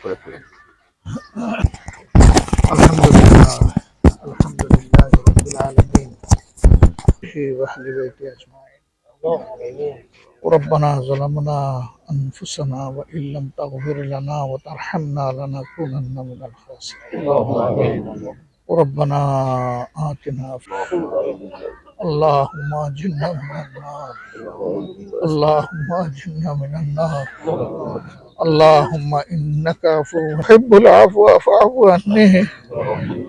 الحمد لله الحمد لله رب العالمين به واهل بيته اجمعين ربنا ظلمنا أنفسنا وإن لم تغفر لنا وترحمنا لنكونن من الخاسرين. ربنا آتنا في اللهم اجرنا من النار. اللهم اجرنا من النار. اللهم إنك عفو تحب العفو فاعف عني.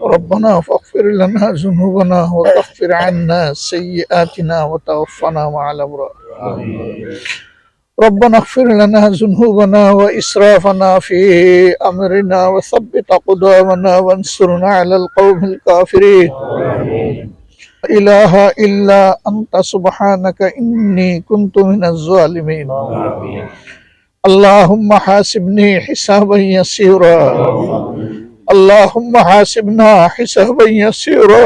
ربنا فاغفر لنا ذنوبنا وكفر عنا سيئاتنا وتوفنا مع الأبرار. ربنا اغفر لنا ذنوبنا وإسرافنا في أمرنا وثبت قدامنا وانصرنا على القوم الكافرين. إله إلا أنت سبحانك إني كنت من الظالمين. اللهم حاسبني حسابا يسيرا. اللهم حاسبنا حسابا يسيرا.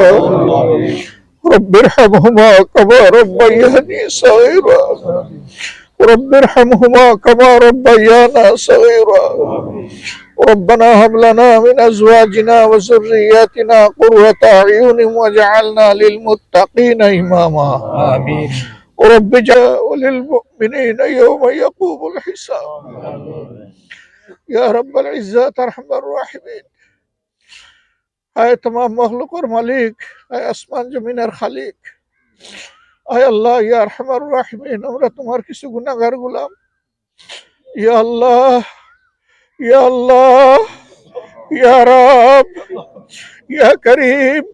رب ارحمهما كما ربياني صغيرا. رب ارحمهما كما ربيانا صغيرا. ربنا هب لنا من أزواجنا وذرياتنا قرة أعين واجعلنا للمتقين إماما. آمين. رب اجعل وللمؤمنين يوم يقوم الحساب يا رب العزة ارحم الراحمين আয় তমাম মখলুকর মালিক আয় আসমান জমিনের খালিক আয় আল্লাহ ইয়া আরহামার রাহিমিন আমরা তোমার কিছু গুনাহগার গুলাম ইয়া আল্লাহ ইয়া আল্লাহ ইয়া রব ইয়া করিম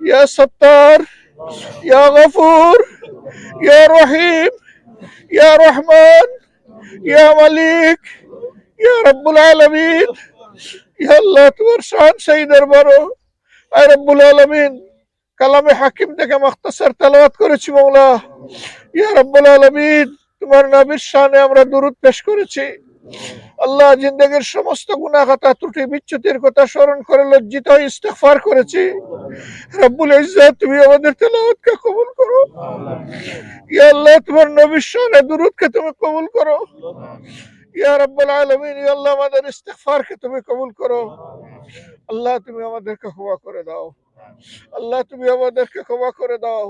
ইয়া সত্তার ইয়া গফুর ইয়া রহিম ইয়া রহমান ইয়া মালিক ইয়া রব্বুল আলামিন ইয়া আল্লাহ তোমার শান সেই দরবারও আয় রব্বুল আলামিন, কালামে হাকিম থেকে মখতাসার তেলাওয়াত করেছি মৌলা ইয়া রব্বুল আলামিন, তোমার নবীর শানে আমরা দুরূদ পেশ করেছি। আল্লাহ সমস্ত ত্রুটি বিচ্যুতির কথা স্মরণ করে লজ্জিত হয়ে ইস্তেগফার করেছি। রব্বুল ইজ্জত, তুমি আমাদের তেলাওয়াতকে কবুল করো। ইয়া আল্লাহ, তোমার নবীর শানে দুরূদকে তুমি কবুল করো। ইয়া রাব্বুল আলামিন, ইয়া আল্লাহ আমাদের ইস্তেগফারকে তুমি কবুল করো। আল্লাহ, তুমি আমাদেরকে ক্ষমা করে দাও। আল্লাহ, তুমি আমাদেরকে ক্ষমা করে দাও।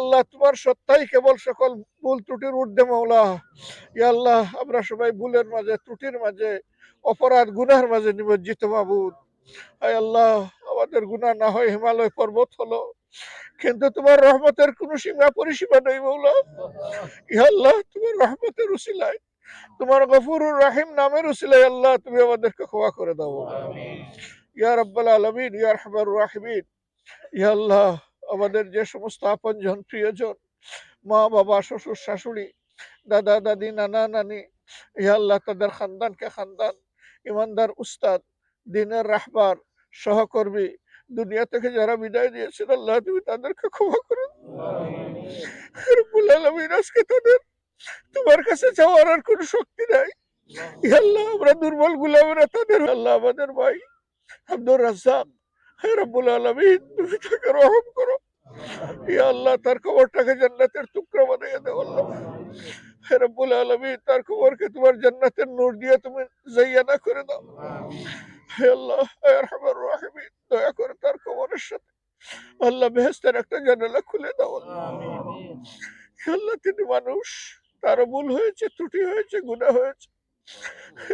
আল্লাহ, তোমার সত্তাই কেবল সকল ভুল ত্রুটির ঊর্ধ্বে মাওলা। ইয়া আল্লাহ, আমরা সবাই ভুলের মাঝে, ত্রুটির মাঝে, অপরাধ গুনার মাঝে নিমজ্জিত মাবুদ। আয় আল্লাহ, আমাদের গুনাহ না হয় হিমালয় পর্বত হলো। কিন্তু তোমার রহমতের কোনো সীমা পরিসীমা নেই মৌলা ইয়া আল্লাহ, তোমার রহমতের উসিলায়, তোমার গফুরুর রাহিম নামের উসিলায় আল্লাহ, তুমি আমাদেরকে ক্ষমা করে দাও। ইয়া রাব্বাল আলামিন ইয়া রাহিমিন। ইয়া আল্লাহ আমাদের যে সমস্ত আপন আপনজন প্রিয়জন মা বাবা শ্বশুর শাশুড়ি দাদা দাদি নানা নানি ইয়া আল্লাহ তাদের খানদানকে খানদান ইমানদার উস্তাদ দিনের রাহবার সহকর্মী দুনিয়া থেকে যারা বিদায় দিয়েছেন আল্লাহ তুমি তাদেরকে ক্ষমা করো। রব্বুল আলামিন আজকে তাদের তোমার কাছে যাওয়ার আর কোনো শক্তি নাই। আল্লাহ আমরা দুর্বল গুলামেরা তাদের আল্লাহ আমাদের ভাই। আব্দুর রাজ্জাক রব্বুল আলামিন তুমি তাকে রহম করো। ইয়া আল্লাহ তার কবরটাকে জান্নাতের টুকরা বানিয়ে দাও আল্লাহ। হে রব্বুল আলামিন তার কবরকে তোমার জান্নাতের নূর দিয়ে তুমি জাইয়ানা করে দাও। হে আল্লাহ হে আরহামার রাহিমিন দয়া করে তার কবরের সাথে আল্লাহ বেহেস্তের একটা জানালা খুলে দাও আল্লাহ। আল্লাহ তিনি মানুষ তারও ভুল হয়েছে ত্রুটি হয়েছে গুনাহ হয়েছে।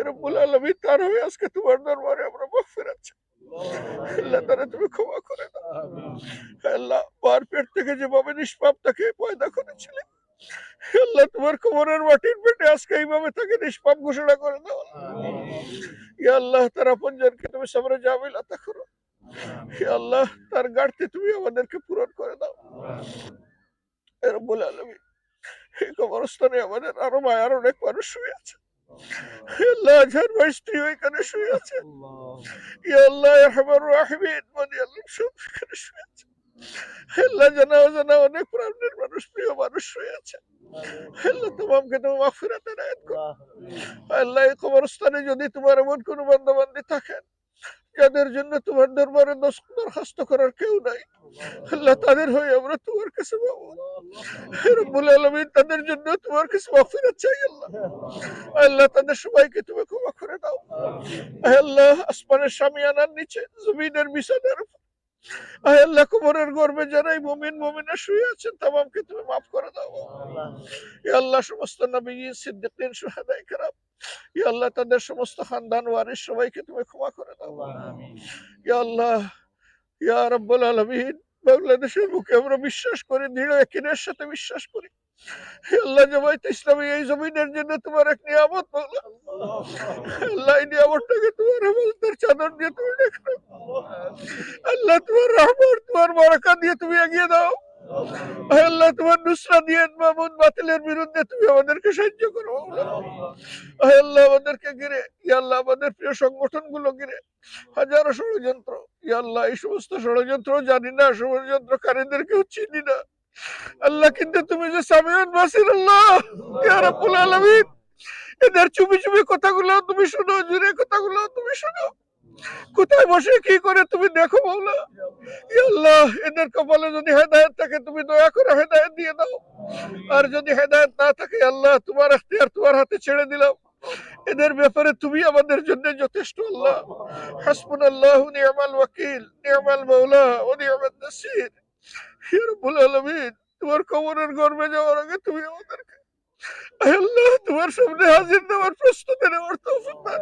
রব্বুল আলামিন তার হয়ে আজকে তোমার দরবারে আমরা মাগফিরাত চাই আল্লাহ তারা তুমি ক্ষমা করে দাও। আল্লাহ মার পেট থেকে যেভাবে নিষ্পাপ তাকে পয়দা করেছিলে, আল্লাহ তোমার কোমরের মাটির পেটে আজকে এইভাবে তাকে নিষ্পাপ ঘোষণা করে দাও। ইয়া আল্লাহ, তার আপনজনকে তুমি সামনে জামিল করো। আল্লাহ, তার গাড়তে তুমি আমাদেরকে পূরণ করে দাও। রব্বুল আলামিন এই কবরস্থানে আমাদের আরও মায়ার অনেক মানুষ শুয়ে আছে। আল্লাহ স্ত্রী শুয়ে আছে। আল্লাহ রহমান রাহিমিন মানে আল্লাহ সব এখানে শুয়ে আছে। আল্লাহ জানা অজানা অনেক প্রাণের মানুষ প্রিয় মানুষ শুয়ে আছে। আল্লাহ তোমাকে তুমি মাগফিরাতের আয়াত করো। আল্লাহ এই কবরস্থানে যদি তোমার এমন কোনো বান্ধবান্ধী থাকেন কাদের জন্য তোমার দরবারে দরখাস্ত করার কেউ নাই। আল্লাহ তাদের হয়ে আমরা তোমার কাছে রব্বুল আলমিন, তাদের জন্য তোমার কাছে মাফিরাত চাই আল্লাহ। আল্লাহ, তাদের সবাইকে তুমি ক্ষমা করে দাও। আল্লাহ, আসমানের সামিয়ানার নিচে, জমিনের বিছানার আল্লাহ গর্বে শুয়ে আছেন, তামামকে তুমি মাফ করে দাও। আল্লাহ, সমস্ত নবী সিদ্দিকিন সুহাদাই খারাপ আল্লাহ, তাদের সমস্ত খানদান ওয়ারিস সবাইকে তুমি ক্ষমা করে বাংলাদেশের বুকে আমরা বিশ্বাস করি, দৃঢ় একিনের সাথে বিশ্বাস করি। আল্লাহ এই জমিনের জন্য তোমার এক নিয়ামত তোমার চাদর দিয়ে তুমি আল্লাহ, তোমার তোমার বরকত দিয়ে তুমি এগিয়ে দাও। আল্লাহ, তোমার নুসরা বাতিলের বিরুদ্ধে তুমি আমাদেরকে সাহায্য করো। আল্লাহ, আমাদেরকে ঘিরে আমাদের প্রিয় ঘিরে। হাজারো ষড়যন্ত্র আল্লাহ, এই সমস্ত ষড়যন্ত্র জানি না, ষড়যন্ত্রকারীদেরকেও চিনি না। আল্লাহ, কিন্তু তুমি যে সামিউন বাসির আল্লাহ এদের চুপি চুপি কথাগুলো তুমি শোনো, জুড়ে কথাগুলো তুমি শোনো। কোথায় বসে, কি করে তুমি দেখো মাওলা আল্লাহ এদের কপালে যদি হেদায়েত থাকে, তুমি দয়া করে হেদায়েত দিয়ে দাও। আর যদি হেদায়েত না থাকে আল্লাহ তোমার এখতিয়ার তোমার হাতে ছেড়ে দিলাম। এদের ব্যাপারে তুমি আমাদের জন্য যথেষ্ট, আল্লাহ। হাসবুনাল্লাহু নি'মাল ওয়াকিল নি'মাল মাওলা ওয়া নি'মান নাসির। রাব্বুল আলামিন, তোমার কবরের গর্বে যাওয়ার আগে তুমি আমাদেরকে, আল্লাহ, তোমার সামনে হাজির দেওয়ার প্রস্তুতি নেওয়ার তৌফিক দান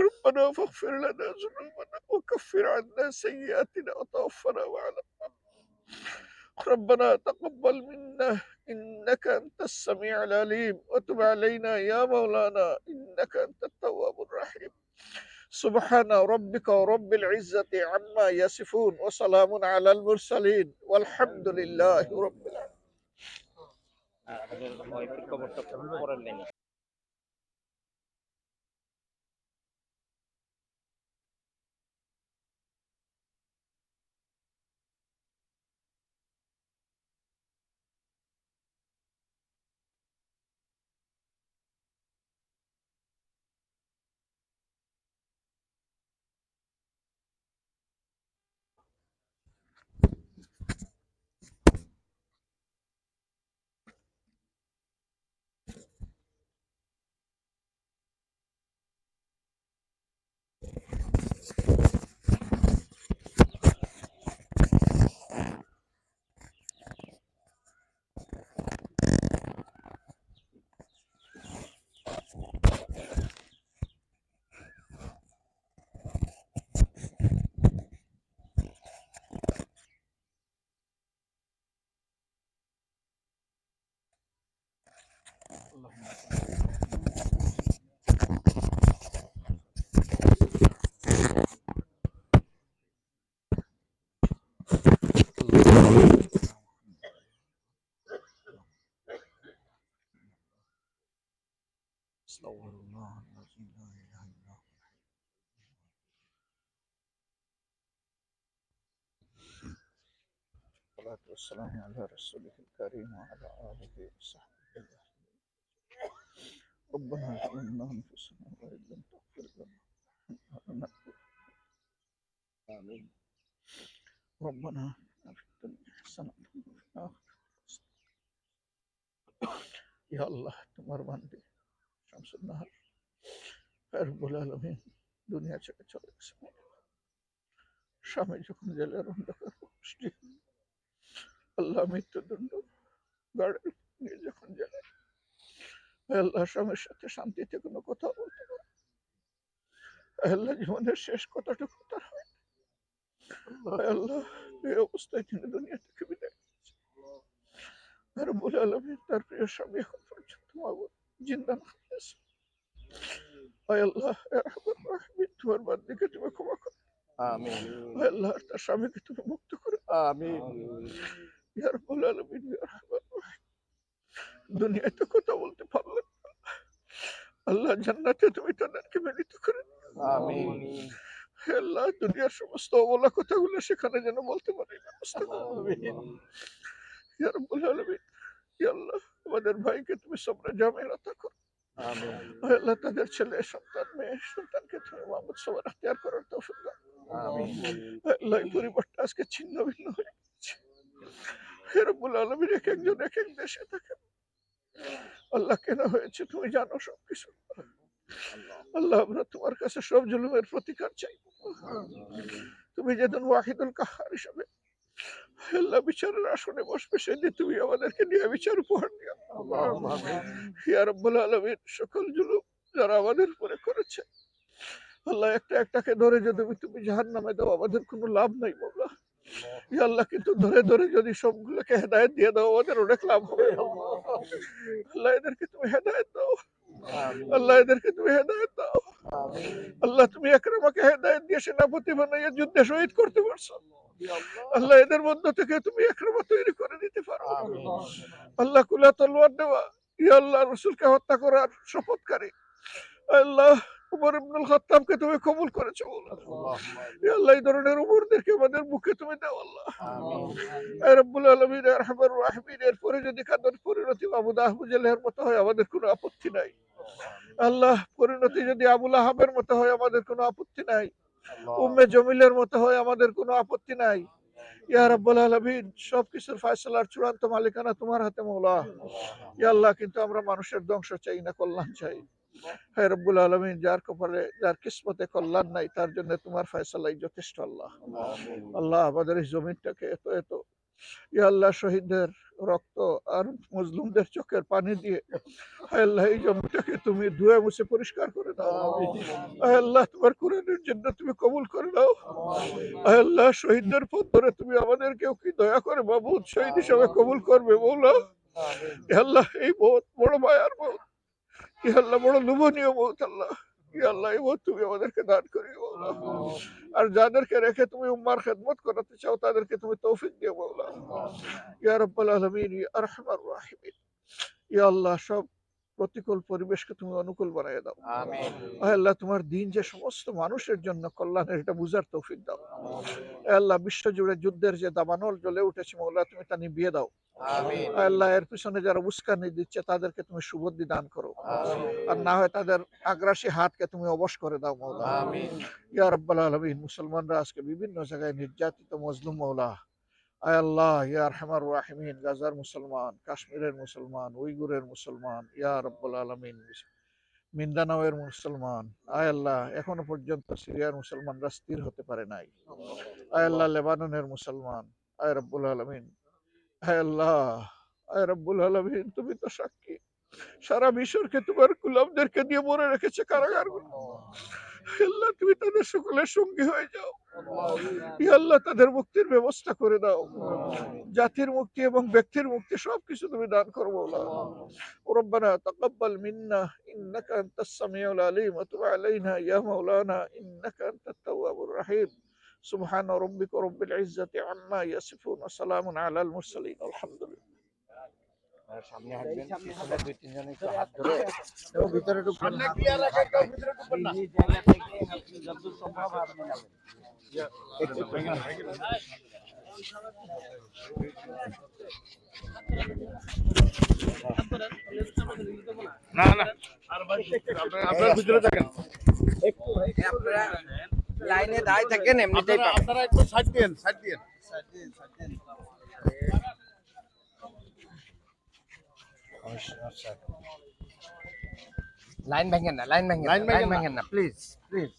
ربنا فاغفر لنا ذنوبنا وكفر عنا سيئاتنا وتوفنا الأبرار. ربنا تقبل منا إنك أنت السميع العليم وتب علينا يا مولانا إنك أنت التواب الرحيم. سبحان ربك رب العزة عما يصفون وسلام على المرسلين والحمد لله رب العالمين. اللهم والصلاه والسلام على رسوله الكريم وعلى آله وصحبه ربنا ظلمنا أنفسنا وإن لم تغفر لنا وترحمنا آمين ربنا آتنا في الدنيا حسنة وفي الآخرة حسنة يا الله তোমার বান্দে শামসুন নাহার রব্বুল আলমিন দুনিয়া ছেড়ে চলে গেছে স্বামী যখন জেলের অন্ধকার বৃষ্টি আল্লাহ মৃত্যুদণ্ড গাড়ির নিয়ে যখন জেলে আল্লাহর সঙ্গে সাথে শান্তিতে কোনো কথা বলতে পারে আল্লাহ জীবনের শেষ কথাটুকু তার হয় আল্লাহ। এই অবস্থায় তিনি দুনিয়া থেকে বিদায় আর বলে আলমিন তার প্রিয় স্বামী এখন পর্যন্ত মাবুদ জিন্দা না হয়েছে আল্লাহ তোমার বাদ দিকে তুমি ক্ষমা করো। আল্লাহ তার স্বামীকে তুমি মুক্ত করো। আমি ইয়ার বলে আলমিন দুনিয়াতে কথা বলতে পারলেন আল্লাহ জান্নাতে তুমি তাদেরকে মিলিত করে আল্লাহ দুনিয়ার সমস্ত অবলা কথাগুলো সেখানে যেন বলতে পারি। আল্লাহ আমাদের ভাইকে তুমি সবরে করো। আল্লাহ তাদের ছেলে সন্তান মেয়ে সন্তানকে তুমি মাহমুদ সবার হাতিয়ার করার তৌফিক আল্লাহ পরিবারটা আজকে ছিন্ন ভিন্ন হয়ে গেছে। আলমীর এক একজন এক এক দেশে থাকে আল্লাহ কেন হয়েছে তুমি জানো সব কিছু আল্লাহ আমরা তোমার কাছে সব জুলুমের প্রতিকার চাইব তুমি যেদিন ওয়াহিদুল কাহার হিসাবে আল্লাহ বিচারের আসনে বসবে সেদিন তুমি আমাদেরকে নিয়ে বিচার উপহার দিও। ইয়া রব্বুল আলমীর সকল জুলুম যারা আমাদের উপরে করেছে আল্লাহ একটা একটাকে ধরে যদি তুমি জাহান নামে দাও আমাদের কোনো লাভ নাই বাবা আল্লাহ কিন্তু ধরে ধরে যদি সবগুলোকে হেদায়ত দিয়ে দাও আমাদের অনেক লাভ হবে আল্লাহ। এদেরকে তুমি হেদায়ত দাও। আল্লাহ এদেরকে তুমি হেদায়ত দাও। আল্লাহ তুমি হেদায়ত দিয়ে সেনাপতি বানাইয়া যুদ্ধে শহীদ করতে পারছ। আল্লাহ। এদের মধ্য থেকে তুমি একরমা তৈরি করে দিতে পারো। আল্লাহ কুলা তলোয়ার দেওয়া। ইয়া আল্লাহ রসুলকে হত্যা করার শপথকারী। আল্লাহ উমর ইবনুল খাত্তাবকে তুমি কবুল করেছ আল্লাহ এই ধরনের উমরদেরকে আমাদের মুখে তুমি দাও আল্লাহ। রব্বুল যদি কাদর পরিণতি মতো হয় আমাদের কোনো আপত্তি নাই। আল্লাহ। পরিণতি যদি আবুল আহাবের মতো হয় আমাদের কোনো আপত্তি নাই। উম্মে জমিলের মতো হয় আমাদের কোনো আপত্তি নাই। ইয়া রব্বুল আলমিন সব কিছুর ফায়সলার চূড়ান্ত মালিকানা তোমার হাতে মৌলা। ইয়া আল্লাহ কিন্তু আমরা মানুষের ধ্বংস চাই না কল্যাণ চাই। হে রব্বুল আলামিন যার কপালে যার কিসমতে কল্যাণ নাই তার জন্য তোমার ফয়সালাই যথেষ্ট আল্লাহ। আল্লাহ আমাদের এই জমিনটাকে এত এত ইয়া আল্লাহ শহীদদের রক্ত আর মজলুমদের চোখের পানি দিয়ে আল্লাহ এই জমিটাকে তুমি ধুয়ে মুছে পরিষ্কার করে দাও। আল্লাহ তোমার কোরআনের জন্য তুমি কবুল করে দাও আল্লাহ শহীদদের পথ ধরে তুমি আমাদেরকেও কি দয়া করে বাবুদ শহীদ হিসাবে কবুল করবে হে আল্লাহ এই বহুত বড় মায়ার বহুত আল্লাহ বড় লোভনীয় মত আল্লাহ। প্রতিকূল পরিবেশকে তুমি অনুকূল দাও। তোমার দিন যে সমস্ত মানুষের জন্য কল্যাণের এটা বুঝার তৌফিক দাও। আল্লাহ বিশ্বজুড়ে যুদ্ধের যে দাবানল জ্বলে উঠেছে মৌলা তুমি তা বিয়ে দাও। আল্লাহ এর পিছনে যারা উস্কানি দিচ্ছে তাদেরকে তুমি সুবুদ্ধি দান করো। আর না হয় তাদের আগ্রাসী হাতকে তুমি অবশ করে দাও মৌলা। ইয়া রব্বাল আলমিন মুসলমানরা আজকে বিভিন্ন জায়গায় নির্যাতিত মজলুম মৌলা। আয় আল্লাহ রাহিমিন গাজার মুসলমান কাশ্মীরের মুসলমান উইগুরের মুসলমান ইয়া আলমিন মিন্দানাওয়ের মুসলমান। আয় আল্লাহ এখনও পর্যন্ত সিরিয়ার মুসলমানরা স্থির হতে পারে নাই। আয় আল্লাহ লেবাননের মুসলমান। আয় রব্বুল আলমিন আয় আল্লাহ আয় রব্বুল আলমিন তুমি তো সাক্ষী সারা মিশরকে তোমার গুলামদেরকে দিয়ে মরে রেখেছে কারাগার আল্লাহ তুমি তাদের সকলের সঙ্গী হয়ে যাও ইয়া আল্লাহ তাদের মুক্তির ব্যবস্থা করে দাও জাতির মুক্তি এবং ব্যক্তির মুক্তি সবকিছু তুমি দান করো মৌলা ربنا تقبل منا انك انت السميع العليم وتب علينا يا مولانا انك انت التواب الرحيم سبحان ربك رب العزة عما يصفون وسلام على المرسلين الحمد لله সামনে হাঁটবেন পিছনে দুই তিনজন একটু হাত ধরে ভিতরে না না আপনারা ভিতরে থাকেন লাইনে দাঁড়িয়ে থাকেন এমনিতেই পাবেন। আপনারা একটু সাইড দিন সাইড দিন লাইন ভাঙেন না লাইন ভাঙেন লাইন না, লাইন ভাঙেন না। ভাঙেন না প্লিজ প্লিজ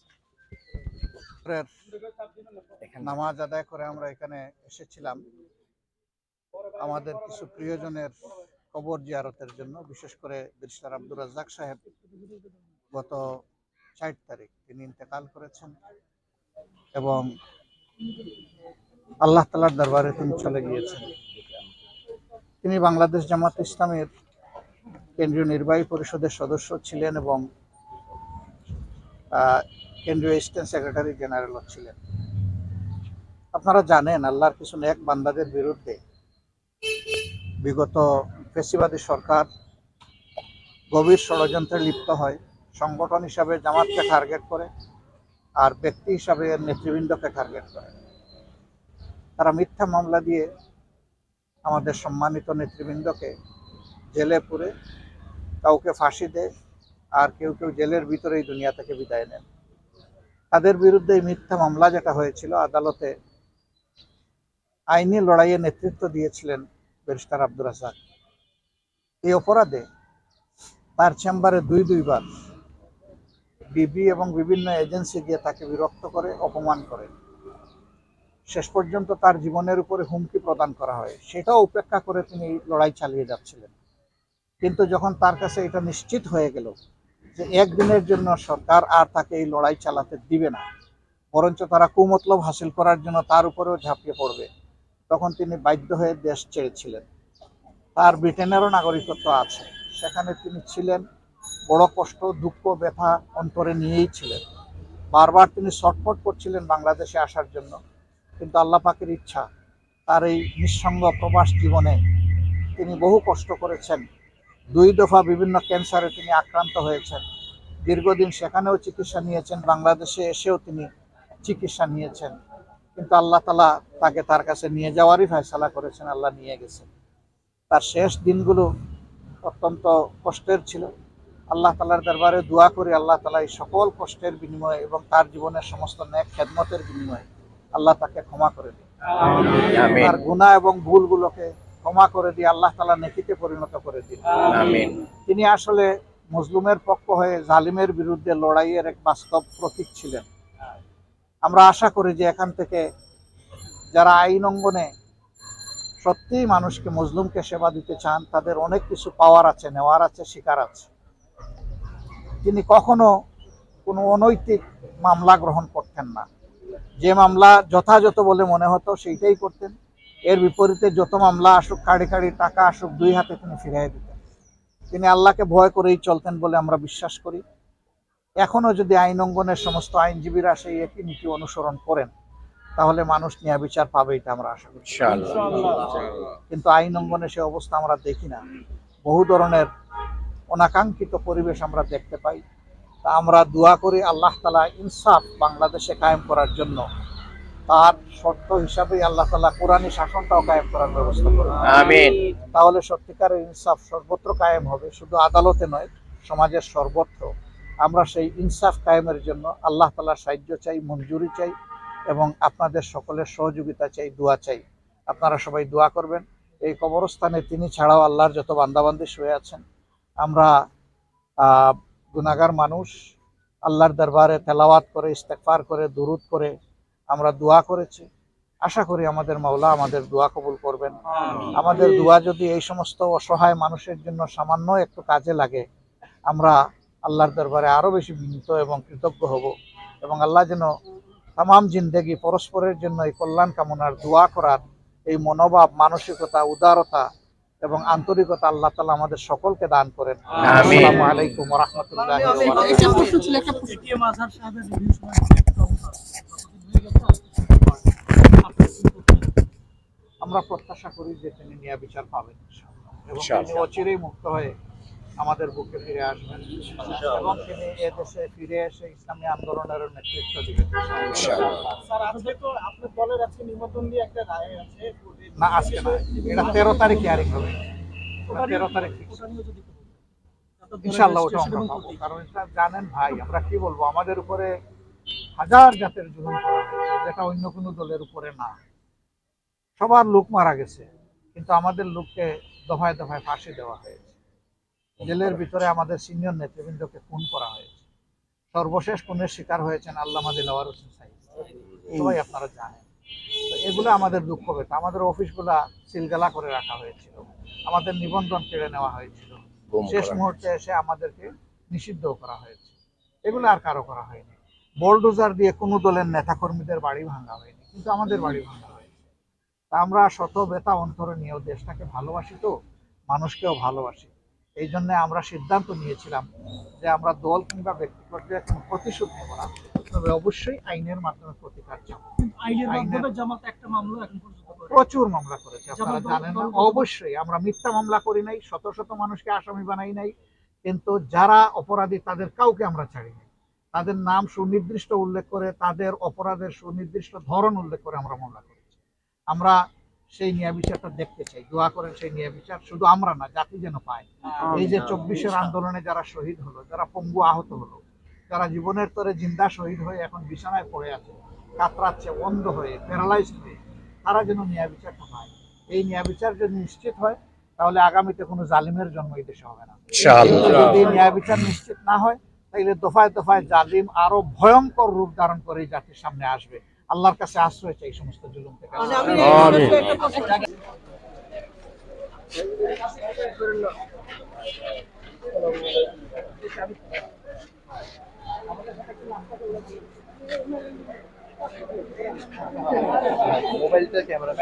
নামাজ আদায় করে আমরা এখানে এসেছিলাম। আমাদের কিছু প্রিয়জনের কবর জিয়ারতের জন্য বিশেষ করে বিরসার আব্দুর রাজ্জাক সাহেব। গত ষাট তারিখ তিনি ইন্তেকাল করেছেন। এবং আল্লাহ তালার দরবারে তিনি চলে গিয়েছেন। তিনি বাংলাদেশ জামাত ইসলামের কেন্দ্রীয় নির্বাহী পরিষদের সদস্য ছিলেন এবং কেন্দ্রীয় স্টেট সেক্রেটারি জেনারেলও ছিলেন। আপনারা জানেন আল্লাহর কিছু এক বান্দাদের বিরুদ্ধে বিগত ফেসিবাদী সরকার গভীর ষড়যন্ত্রে লিপ্ত হয়। সংগঠন হিসাবে জামাতকে টার্গেট করে। আর ব্যক্তি হিসাবে নেতৃবৃন্দকে টার্গেট করে। তারা মিথ্যা মামলা দিয়ে আমাদের সম্মানিত নেতৃবৃন্দকে জেলে পুরে, কাউকে ফাঁসি দেয়, আর কেউ কেউ জেলের ভিতরেই দুনিয়া থেকে বিদায় নেন। তাদের বিরুদ্ধে এই মিথ্যা মামলা যেটা হয়েছিল, আদালতে আইনি লড়াইয়ে নেতৃত্ব দিয়েছিলেন ব্যারিস্টার আব্দুর রাজাক এই অপরাধে তার চেম্বারে দুই দুইবার ডিবি এবং বিভিন্ন এজেন্সি গিয়ে তাকে বিরক্ত করে, অপমান করে। শেষ পর্যন্ত তার জীবনের উপরে হুমকি প্রদান করা হয়। সেটাও উপেক্ষা করে তিনি লড়াই চালিয়ে যাচ্ছিলেন। কিন্তু যখন তার কাছে এটা নিশ্চিত হয়ে গেল যে একদিনের জন্য সরকার আর তাকে এই লড়াই চালাতে দিবে না, বরঞ্চ তারা কুমতলব হাসিল করার জন্য তার উপরেও ঝাঁপিয়ে পড়বে, তখন তিনি বাধ্য হয়ে দেশ ছেড়েছিলেন। তার ব্রিটেনেরও নাগরিকত্ব আছে। সেখানে তিনি ছিলেন বড় কষ্ট, দুঃখ, ব্যথা অন্তরে নিয়েই ছিলেন। বারবার তিনি ছটফট করছিলেন বাংলাদেশে আসার জন্য। কিন্তু আল্লাহ পাকের ইচ্ছা, তার এই নিঃসঙ্গ প্রবাস জীবনে তিনি বহু কষ্ট করেছেন। দুই দফা বিভিন্ন ক্যান্সারে তিনি আক্রান্ত হয়েছেন। দীর্ঘদিন সেখানেও চিকিৎসা নিয়েছেন, বাংলাদেশে এসেও তিনি চিকিৎসা নিয়েছেন। কিন্তু আল্লাহ তালা তাকে তার কাছে নিয়ে যাওয়ারই ফয়সালা করেছেন, আল্লাহ নিয়ে গেছেন। তার শেষ দিনগুলো অত্যন্ত কষ্টের ছিল। আল্লাহ তালার দরবারে দোয়া করি আল্লাহ তালা এই সকল কষ্টের বিনিময়ে এবং তার জীবনের সমস্ত ন্যাক খেদমতের বিনিময়ে আল্লাহ তাকে ক্ষমা করে দিন। তার গুণা এবং ভুলগুলোকে ক্ষমা করে দিয়ে আল্লাহ তালা নেকিতে পরিণত করে দিন। তিনি আসলে মজলুমের পক্ষ হয়ে জালিমের বিরুদ্ধে লড়াইয়ের এক বাস্তব প্রতীক ছিলেন। আমরা আশা করি যে এখান থেকে যারা আইন অঙ্গনে সত্যিই মানুষকে মজলুমকে সেবা দিতে চান তাদের অনেক কিছু পাওয়ার আছে নেওয়ার আছে শিকার আছে। তিনি কখনো কোনো অনৈতিক মামলা গ্রহণ করতেন না। যে মামলা যথাযথ বলে মনে হতো সেইটাই করতেন। এর বিপরীতে যত মামলা আসুক কাড়ি কাড়ি টাকা আসুক দুই হাতে তিনি ফিরিয়ে দিতেন। তিনি আল্লাহকে ভয় করেই চলতেন বলে আমরা বিশ্বাস করি। এখনও যদি আইন অঙ্গনের সমস্ত আইনজীবীরা সেই একই নীতি অনুসরণ করেন তাহলে মানুষ ন্যায় বিচার পাবে এটা আমরা আশা করি। কিন্তু আইন অঙ্গনে সে অবস্থা আমরা দেখি না। বহু ধরনের অনাকাঙ্ক্ষিত পরিবেশ আমরা দেখতে পাই। তা আমরা দোয়া করি আল্লাহ তালা ইনসাফ বাংলাদেশে কায়েম করার জন্য। তার শর্ত হিসাবে আল্লাহ তালা কোরআনী শাসনটাও কায়েম করার ব্যবস্থা করে আমিন। তাহলে সত্যিকারের ইনসাফ সর্বত্র কায়েম হবে শুধু আদালতে নয় সমাজের সর্বত্র। আমরা সেই ইনসাফ কায়েমের জন্য আল্লাহ তালার সাহায্য চাই মঞ্জুরি চাই এবং আপনাদের সকলের সহযোগিতা চাই দোয়া চাই। আপনারা সবাই দোয়া করবেন। এই কবরস্থানে তিনি ছাড়াও আল্লাহর যত বান্দাবান্দি শুয়ে আছেন আমরা আহ, গুনাগার মানুষ আল্লাহর দরবারে তেলাওয়াত করে ইস্তেকফার করে দুরুদ করে আমরা দোয়া করেছি। আশা করি আমাদের মাওলা আমাদের দোয়া কবুল করবেন। আমাদের দোয়া যদি এই সমস্ত অসহায় মানুষের জন্য সামান্য একটু কাজে লাগে আমরা আল্লাহর দরবারে আরও বেশি বিনীত এবং কৃতজ্ঞ হব এবং আল্লাহ যেন তাম জিন্দেগি পরস্পরের জন্য এই কল্যাণ কামনার দোয়া করার এই মনোভাব মানসিকতা উদারতা এবং আন্তরিকতা আল্লাহ তালা আমাদের সকলকে দান করেন আসসালামু আলাইকুম রহমতুল্লাহ আমরা প্রত্যাশা করি যে তিনি নিয়ে বিচার পাবেন ইনশাআল্লাহ। এবং। তিনি অচিরেই মুক্ত হয়ে আমাদের বুকে ফিরে আসবেন এবং তিনি এ দেশে ফিরে এসে ইসলামী আন্দোলনের নেতৃত্ব দিবেন। স্যার আজকে তো আপনার দলের আজকে নির্বাচন দিয়ে একটা রায় আছে না আজকে না। এটা তেরো তারিখ হিয়ারিং হবে। তেরো তারিখ ইনশাল্লাহ ওটা আমরা পাবো। কারণ এটা জানেন ভাই আমরা কি বলব? আমাদের উপরে হাজার জাতের জুলুম করা হয়েছে যেটা অন্য কোনো দলের উপরে না। সবার লোক মারা গেছে কিন্তু আমাদের লোককে দফায় দফায় ফাঁসি দেওয়া হয়েছে। জেলের ভিতরে আমাদের সিনিয়র নেতৃবৃন্দকে খুন করা হয়েছে। সর্বশেষ খুনের শিকার হয়েছেন আল্লামা দিলাওয়ার হোসেন সাইদ সবাই আপনারা জানেন। তো এগুলো আমাদের দুঃখ পেত আমাদের অফিসগুলা সিলগালা করে রাখা হয়েছিল। আমাদের নিবন্ধন কেড়ে নেওয়া হয়েছিল। শেষ মুহূর্তে এসে আমাদেরকে নিষিদ্ধ করা হয়েছে। এগুলো আর কারও করা হয়নি। বোলডোজার দিয়ে কোনো দলের নেতাকর্মীদের বাড়ি ভাঙা হয়নি কিন্তু আমাদের বাড়ি ভাঙা হয়েছে। তা আমরা শত বেতা অন্তরে নিয়েও দেশটাকে ভালোবাসি তো মানুষকেও ভালোবাসি। এই জন্য আমরা সিদ্ধান্ত নিয়েছিলাম যে আমরা দল কিংবা ব্যক্তিগত কোনো প্রতিশোধ নেব না। তবে অবশ্যই আইনের মাধ্যমে প্রতিকার চাবো। প্রচুর মামলা করেছে আপনারা জানেন না। অবশ্যই আমরা মিথ্যা মামলা করি নাই শত শত মানুষকে আসামি বানাই নাই কিন্তু যারা অপরাধী তাদের কাউকে আমরা ছাড়ি নাই। তাদের নাম সুনির্দিষ্ট উল্লেখ করে তাদের অপরাধের সুনির্দিষ্ট ধরন উল্লেখ করে আমরা মামলা করেছি। আমরা সেই ন্যায় বিচারটা দেখতে চাই দোয়া করেন সেই ন্যায় বিচার শুধু আমরা না জাতি যেন পায়। এই যে চব্বিশের আন্দোলনে যারা শহীদ হলো যারা পঙ্গু আহত হলো যারা জীবনের তরে জিন্দা শহীদ হয়ে এখন বিছানায় পড়ে আছে কাতরাচ্ছে অন্ধ হয়ে প্যারালাইজ হয়ে তারা যেন ন্যায় বিচারটা পায়। এই ন্যায় বিচার যদি নিশ্চিত হয় তাহলে আগামীতে কোনো জালিমের জন্ম এই দেশে হবে না। যদি ন্যায় বিচার নিশ্চিত না হয় তাহলে দফায় দফায় জালিম আরও ভয়ঙ্কর রূপ ধারণ করে এই জাতির সামনে আসবে। আল্লাহর কাছে আশ্রয় চাই সমস্ত জুলুম থেকে। মোবাইলটা ক্যামেরা।